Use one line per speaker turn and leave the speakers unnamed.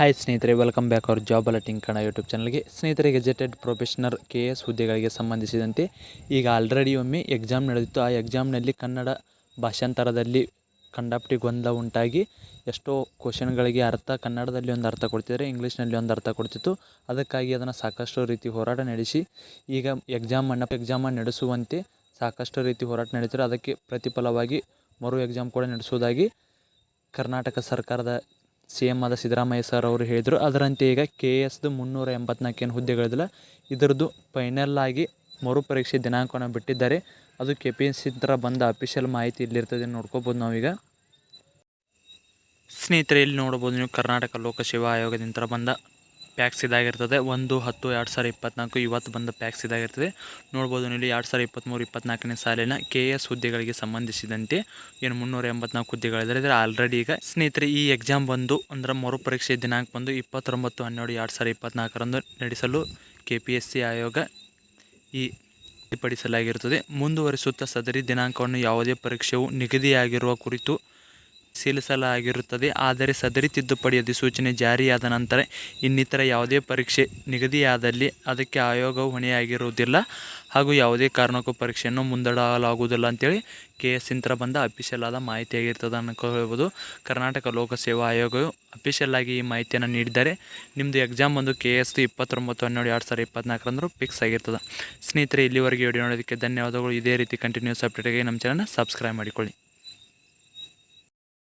Hi ಸ್ನೇಹಿತರೆ welcome back ಅವ್ರ job alerting Kannada YouTube ಚಾನಲ್ಗೆ ಸ್ನೇಹಿತರೆ ಗೆಜೆಟೆಡ್ ಪ್ರೊಫೆಷನರ್ ಕೆ ಎಸ್ ಹುದ್ದೆಗಳಿಗೆ ಸಂಬಂಧಿಸಿದಂತೆ ಈಗ ಆಲ್ರೆಡಿ ಒಮ್ಮೆ ಎಕ್ಸಾಮ್ ನಡೆದಿತ್ತು. ಆ ಎಕ್ಸಾಮ್ನಲ್ಲಿ ಕನ್ನಡ ಭಾಷಾಂತರದಲ್ಲಿ ಕಂಡಾಪಟ್ಟಿ ಗೊಂದಲ ಉಂಟಾಗಿ ಎಷ್ಟೋ ಕ್ವಶನ್ಗಳಿಗೆ ಅರ್ಥ, ಕನ್ನಡದಲ್ಲಿ ಒಂದು ಅರ್ಥ ಕೊಡ್ತಿದ್ದಾರೆ ಇಂಗ್ಲೀಷ್ನಲ್ಲಿ ಒಂದು ಅರ್ಥ ಕೊಡ್ತಿತ್ತು. ಅದಕ್ಕಾಗಿ ಅದನ್ನು ಸಾಕಷ್ಟು ರೀತಿ ಹೋರಾಟ ನಡೆಸಿ, ಈಗ ಎಕ್ಸಾಮ್ ಅನ್ನ ಎಕ್ಸಾಮನ್ನು ನಡೆಸುವಂತೆ ಸಾಕಷ್ಟು ರೀತಿ ಹೋರಾಟ ನಡೀತಾರೆ ಅದಕ್ಕೆ ಪ್ರತಿಫಲವಾಗಿ ಮರು ಎಕ್ಸಾಮ್ ಕೂಡ ನಡೆಸುವುದಾಗಿ ಕರ್ನಾಟಕ ಸರ್ಕಾರದ ಸಿ ಎಂ ಆದ ಸಿದ್ದರಾಮಯ್ಯ ಸರ್ ಅವರು ಹೇಳಿದರು. ಅದರಂತೆ ಈಗ ಕೆ ಎಸ್ದು ಮುನ್ನೂರ ಎಂಬತ್ನಾಲ್ಕು ಏನು ಹುದ್ದೆಗಳಿದಿಲ್ಲ ಇದರದ್ದು ಫೈನಲ್ ಆಗಿ ಮರು ಪರೀಕ್ಷೆ ದಿನಾಂಕವನ್ನು ಬಿಟ್ಟಿದ್ದಾರೆ. ಅದು ಕೆ ಪಿ ಎಸ್ ಸಿ ಬಂದ ಅಫಿಷಿಯಲ್ ಮಾಹಿತಿ ಇಲ್ಲಿರ್ತದೆ, ನೋಡ್ಕೋಬೋದು ನಾವೀಗ. ಸ್ನೇಹಿತರೆ, ಇಲ್ಲಿ ನೋಡ್ಬೋದು ನೀವು ಕರ್ನಾಟಕ ಲೋಕಸೇವಾ ಆಯೋಗದಿಂದ ಬಂದ ಪ್ಯಾಕ್ಸ್ ಇದಾಗಿರ್ತದೆ ಒಂದು, ಹತ್ತು, ಎರಡು ಸಾವಿರ ಇಪ್ಪತ್ನಾಲ್ಕು ಇವತ್ತು ಬಂದ ಪ್ಯಾಕ್ಸ್ ಇದಾಗಿರ್ತದೆ ನೋಡ್ಬೋದು ನೀವು ಎರಡು ಸಾವಿರ ಇಪ್ಪತ್ತ್ಮೂರು ಇಪ್ಪತ್ನಾಲ್ಕನೇ ಸಾಲಿನ ಕೆ ಎಸ್ ಹುದ್ದೆಗಳಿಗೆ ಸಂಬಂಧಿಸಿದಂತೆ ಏನು ಮುನ್ನೂರ ಎಂಬತ್ನಾಲ್ಕು ಹುದ್ದೆಗಳಿದ್ದಾರೆ. ಇದರ ಆಲ್ರೆಡಿ ಈಗ ಸ್ನೇಹಿತರೆ, ಈ ಎಕ್ಸಾಮ್ ಬಂದು ಅಂದ್ರೆ ಮರುಪರೀಕ್ಷೆ ದಿನಾಂಕ ಬಂದು ಇಪ್ಪತ್ತೊಂಬತ್ತು, ಹನ್ನೆರಡು, ಎರಡು ಸಾವಿರ ಇಪ್ಪತ್ನಾಲ್ಕರಂದು ನಡೆಸಲು ಕೆ ಪಿ ಎಸ್ ಸಿ ಆಯೋಗ ಈ ನಿಗದಿಪಡಿಸಲಾಗಿರುತ್ತದೆ ಮುಂದುವರಿಸುತ್ತಾ ಸದರಿ ದಿನಾಂಕವನ್ನು ಯಾವುದೇ ಪರೀಕ್ಷೆಯು ನಿಗದಿಯಾಗಿರುವ ಕುರಿತು ಸಲ್ಲಿಸಲಾಗಿರುತ್ತದೆ ಆದರೆ ಸದರಿ ತಿದ್ದುಪಡಿ ಅಧಿಸೂಚನೆ ಜಾರಿಯಾದ ನಂತರ ಇನ್ನಿತರ ಯಾವುದೇ ಪರೀಕ್ಷೆ ನಿಗದಿಯಾದಲ್ಲಿ ಅದಕ್ಕೆ ಆಯೋಗವು ಹೊಣೆಯಾಗಿರುವುದಿಲ್ಲ. ಹಾಗೂ ಯಾವುದೇ ಕಾರಣಕ್ಕೂ ಪರೀಕ್ಷೆಯನ್ನು ಮುಂದೂಡಲಾಗುವುದಿಲ್ಲ ಅಂತೇಳಿ ಕೆ. ಎಸ್. ಇಂತರ ಬಂದ ಅಫಿಷಿಯಲ್ ಆದ ಮಾಹಿತಿಯಾಗಿರ್ತದೆ ಅನ್ಕೊಳ್ಬೋದು ಕರ್ನಾಟಕ ಲೋಕಸೇವಾ ಆಯೋಗವು ಅಫಿಷಿಯಲ್ ಆಗಿ ಈ ಮಾಹಿತಿಯನ್ನು ನೀಡಿದ್ದಾರೆ. ನಿಮ್ಮದು ಎಕ್ಸಾಮ್ ಒಂದು ಕೆ. ಎಸ್. ಇಪ್ಪತ್ತೊಂಬತ್ತು ಹನ್ನೆರಡು ಎರಡು ಸಾವಿರ ಇಪ್ಪತ್ನಾಲ್ಕರಂದ್ರೆ ಫಿಕ್ಸ್ ಆಗಿರ್ತದೆ. ಸ್ನೇಹಿತರೆ, ಇಲ್ಲಿವರೆಗೆ ವಿಡಿಯೋ ನೋಡೋದಕ್ಕೆ ಧನ್ಯವಾದಗಳು. ಇದೇ ರೀತಿ ಕಂಟಿನ್ಯೂಸ್ ಅಪ್ಡೇಟ್ಗೆ ನಮ್ಮ ಚಾನಲ್ನ ಸಬ್ಸ್ಕ್ರೈಬ್ ಮಾಡಿಕೊಳ್ಳಿ.